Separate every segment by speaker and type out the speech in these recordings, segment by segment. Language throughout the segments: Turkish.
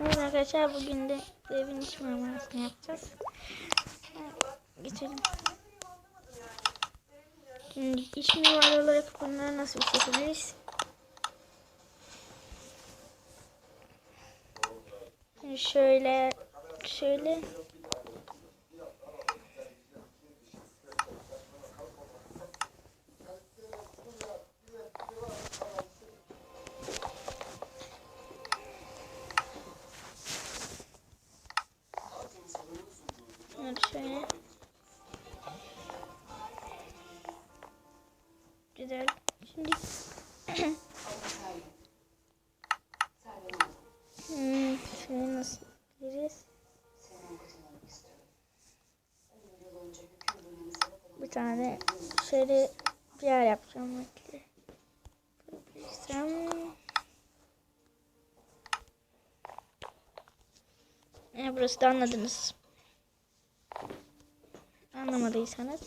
Speaker 1: Evet arkadaşlar bugün de evin iç mimarasını yapacağız. Geçelim. Şimdi iç mimari olarak bunları nasıl işletebiliriz? Şimdi şöyle şöyle tane şöyle bir yer yapacağım. Belki. E, burası da anladınız. Anlamadıysanız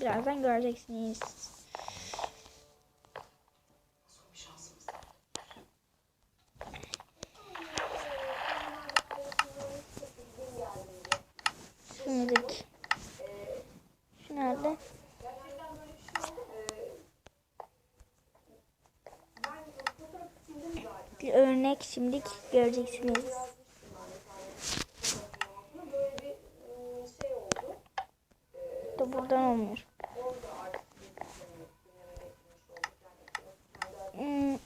Speaker 1: birazdan göreceksiniz. Şimdilik. Şu nerede? örnek şimdi göreceksiniz. Da buradan olmuyor. Hmm.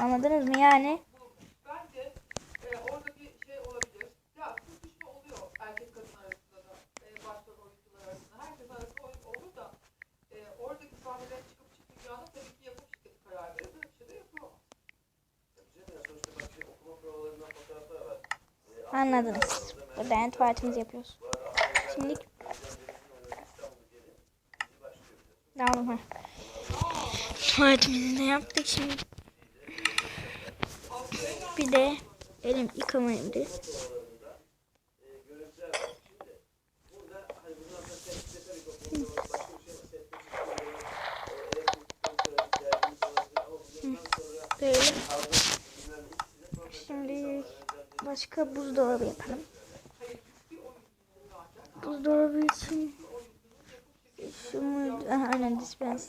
Speaker 1: Anladınız mı yani?
Speaker 2: Anladınız. E,
Speaker 1: Burada end partimizi yapıyoruz. Şimdi Tamam ha. Tuvaletimizi de yaptık şimdi. Bir de elim
Speaker 3: yıkamayayım diye. Başka
Speaker 1: buzdolabı yapalım. Buzdolabı için şu muydu? Aha, aynen
Speaker 2: dispens.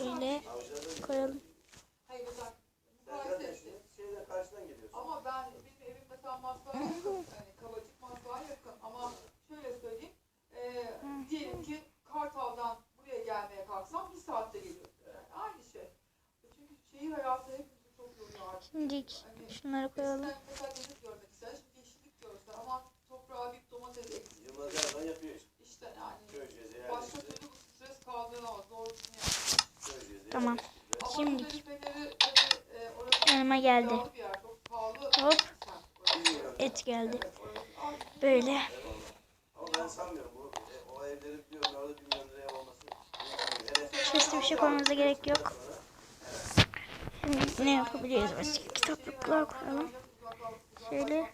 Speaker 1: Şöyle koyalım.
Speaker 2: Ama ben bizim evim mesela. Yani kavacık matbaaya yakın. Ama şöyle söyleyeyim. E, diyelim ki Kartal'dan buraya gelmeye kalksam bir saatte geliyorum. Aynı şey.
Speaker 1: Şimdi hani şunları koyalım. Tamam. Şimdi yanıma geldi. Hop. Et geldi. Böyle.
Speaker 3: Çeşitli bir
Speaker 1: şey koymamıza gerek yok. Şimdi ne yapabiliriz? Mesela kitaplıklar koyalım. Şöyle.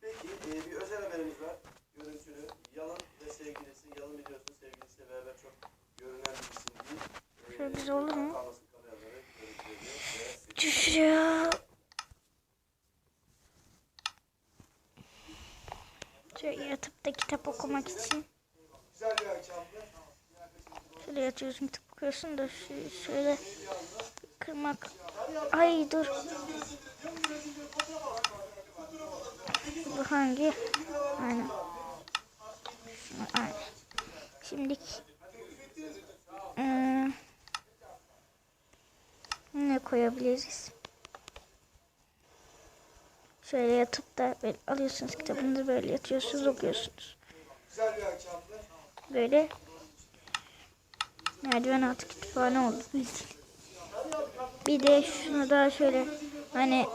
Speaker 3: Peki e, bir özel haberimiz var.
Speaker 1: Kitap okumak için. Şöyle yatıyorsun kitap da şöyle kırmak. Ay dur. Bu hangi? Aynen. Aynen. Şimdi hmm, ne koyabiliriz? Şöyle yatıp da böyle alıyorsunuz kitabınızı böyle yatıyorsunuz okuyorsunuz. Böyle merdiven altı kütüphane oldu bildiğin. Bir de şunu daha şöyle hani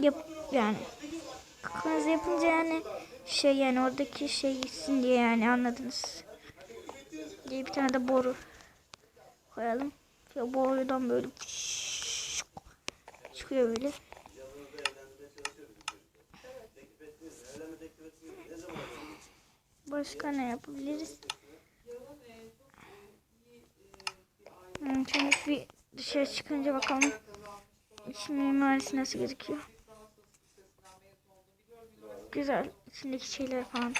Speaker 1: yap yani kafanızı yapınca yani şey yani oradaki şey gitsin diye yani anladınız. Diye bir tane de boru koyalım. Ya borudan böyle çıkıyor böyle. Başka ne yapabiliriz? Hmm, Şimdi bir dışarı çıkınca bakalım
Speaker 2: kazanmış. Sonra
Speaker 1: iç mimarisi nasıl gözüküyor. Güzel. İçindeki şeyler falan.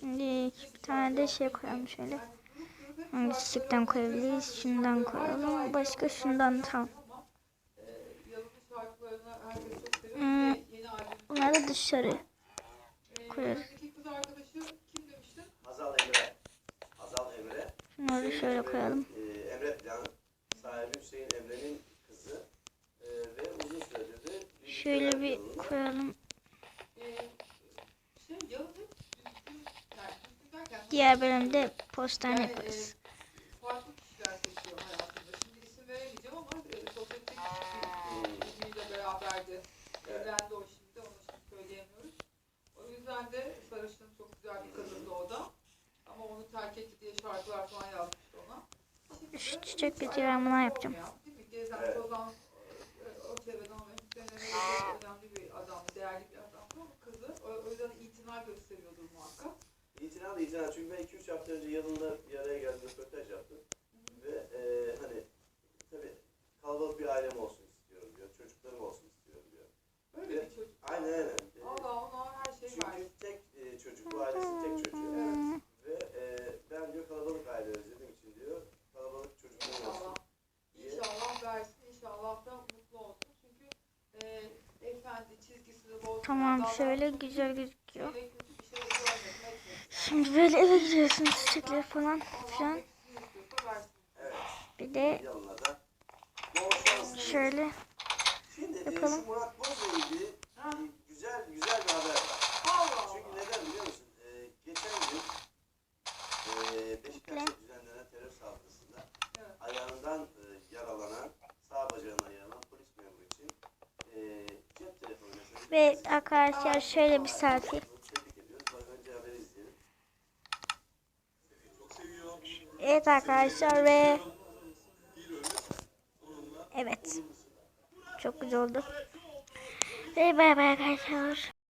Speaker 1: Şimdi bir tane de şey koyalım şöyle. Hangisi çiçekten koyabiliriz? Şundan koyalım. Başka şundan tamam.
Speaker 2: E, Yalın'ın şarkılarını herkes çok seviyor.
Speaker 1: Hmm.
Speaker 2: Bir de Yeni albüm.
Speaker 1: Bunları da dışarı.
Speaker 2: E,
Speaker 1: koyarız.
Speaker 2: yanındaki kız arkadaşı kim demiştin?
Speaker 3: Hazal Emre. Hazal Emre.
Speaker 1: Şunları da şöyle koyalım.
Speaker 3: Ee, Emre Plan sahibi Hüseyin Emre'nin kızı. Ee, ve uzun süredir de
Speaker 1: Şöyle bir koyalım.
Speaker 2: E, şey
Speaker 1: Diğer bölümde postane yaparız.
Speaker 2: e, farklı kişiler seçiyor hayatında. Şimdi isim veremeyeceğim ama e, sosyetik bir biriyle beraberdi. Evlendi o şimdi, onu şimdi söyleyemiyoruz. O yüzden de Sarışın çok güzel bir kadındı o da. Ama onu terk etti diye şarkılar falan yazmıştı ona. Şimdi
Speaker 1: Şu
Speaker 2: de
Speaker 1: çiçek
Speaker 2: ayrı
Speaker 1: bitiri ben buna yapacağım.
Speaker 2: olmayan, Değil mi? Gezen,
Speaker 3: Evet.
Speaker 2: tozan, e, o çevreden olan Hüseyin Emre de çok önemli bir adamdı, değerli bir adamdı ama kızı o, o yüzden itina gösteriyordur muhakkak.
Speaker 3: İtina da itina. Çünkü ben 2-3 hafta önce yanında bir araya geldim, röportaj yaptım. Ve e, hani tabii kalabalık bir ailem olsun istiyorum diyor. Çocuklarım olsun istiyorum diyor.
Speaker 2: Böyle bir çocuk.
Speaker 3: Aynen aynen.
Speaker 2: Allah ona her şey
Speaker 3: Çünkü
Speaker 2: versin.
Speaker 3: tek e, çocuk, bu ailesi tek çocuğu.
Speaker 2: Evet.
Speaker 3: Ve e, ben diyor kalabalık aile özlediğim için diyor kalabalık çocuklarım olsun.
Speaker 2: İnşallah. İnşallah versin. İnşallah da mutlu olsun. Çünkü e, efendi çizgisini bol.
Speaker 1: Tamam şöyle güzel gözüküyor.
Speaker 2: Şey.
Speaker 1: Şimdi böyle eve gidiyorsunuz çiçekler falan filan. Bir de şöyle
Speaker 3: Şimdi e,
Speaker 1: Bakalım.
Speaker 3: şu Murat Boz'la ilgili
Speaker 2: Ha.
Speaker 3: e, güzel güzel bir haber var.
Speaker 2: Allah
Speaker 3: Çünkü
Speaker 2: Allah.
Speaker 3: neden biliyor musun? E, geçen gün e, Beşiktaş'ta düzenlenen terör saldırısında
Speaker 2: Evet.
Speaker 3: ayağından e, yaralanan, sağ bacağından yaralanan polis memuru için e, cep telefonu mesajı
Speaker 1: ve arkadaşlar şöyle bir selfie. Evet arkadaşlar ve evet çok güzel oldu. Ve bay bay arkadaşlar.